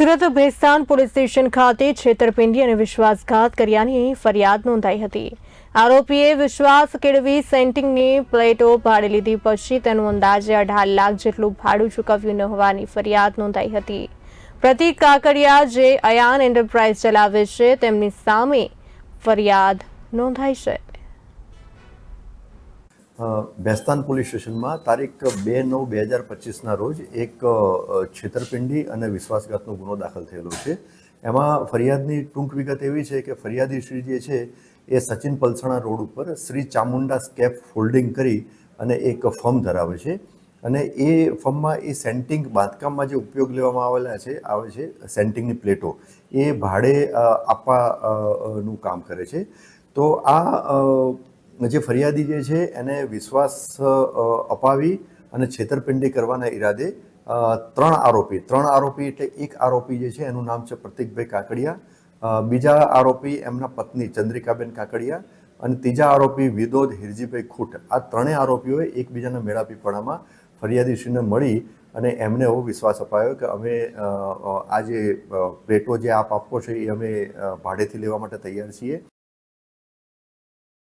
Surat Bhestan police station ખાતે છેતરપિંડી અને વિશ્વાસઘાત કર્યાની ફરિયાદ નોંધાઈ હતી. આરોપીએ વિશ્વાસ કેળવી સેન્ટિંગની પ્લેટો ભાડે લીધી પછી તેનું અંદાજે અઢાર લાખ જેટલું ભાડું ચૂકવ્યું ન હોવાની ફરિયાદ નોંધાઈ હતી. પ્રતિક કાકડિયા જે અયાન એન્ટરપ્રાઇઝ ચલાવે છે, તેમની સામે ફરિયાદ નોંધાઈ છે. બેસ્તાન પોલીસ સ્ટેશનમાં તારીખ બે નવ બે હજાર પચીસના રોજ એક છેતરપિંડી અને વિશ્વાસઘાતનો ગુનો દાખલ થયેલો છે. એમાં ફરિયાદની ટૂંક વિગત એવી છે કે ફરિયાદી શ્રી જે છે એ સચિન પલસાણા રોડ ઉપર શ્રી ચામુંડા સ્કેપ ફોલ્ડિંગ કરી અને એક ફર્મ ધરાવે છે. અને એ ફર્મમાં એ સેન્ટિંગ બાંધકામમાં જે ઉપયોગ લેવામાં આવેલા છે, આવે છે સેન્ટિંગની પ્લેટો, એ ભાડે આપવાનું કામ કરે છે. તો આ જે ફરિયાદી જે છે, એને વિશ્વાસ અપાવી અને છેતરપિંડી કરવાના ઈરાદે ત્રણ આરોપી ત્રણ આરોપી એટલે એક આરોપી જે છે, એનું નામ છે પ્રતિકભાઈ કાકડિયા. બીજા આરોપી એમના પત્ની ચંદ્રિકાબેન કાકડિયા અને ત્રીજા આરોપી વિદોદ હિરજીભાઈ ખૂટ. આ ત્રણેય આરોપીઓએ એકબીજાના મેળાપીપણામાં ફરિયાદીશ્રીને મળી અને એમને એવો વિશ્વાસ અપાયો કે અમે આ જે પ્લેટો જે આપ આપો છો એ અમે ભાડેથી લેવા માટે તૈયાર છીએ.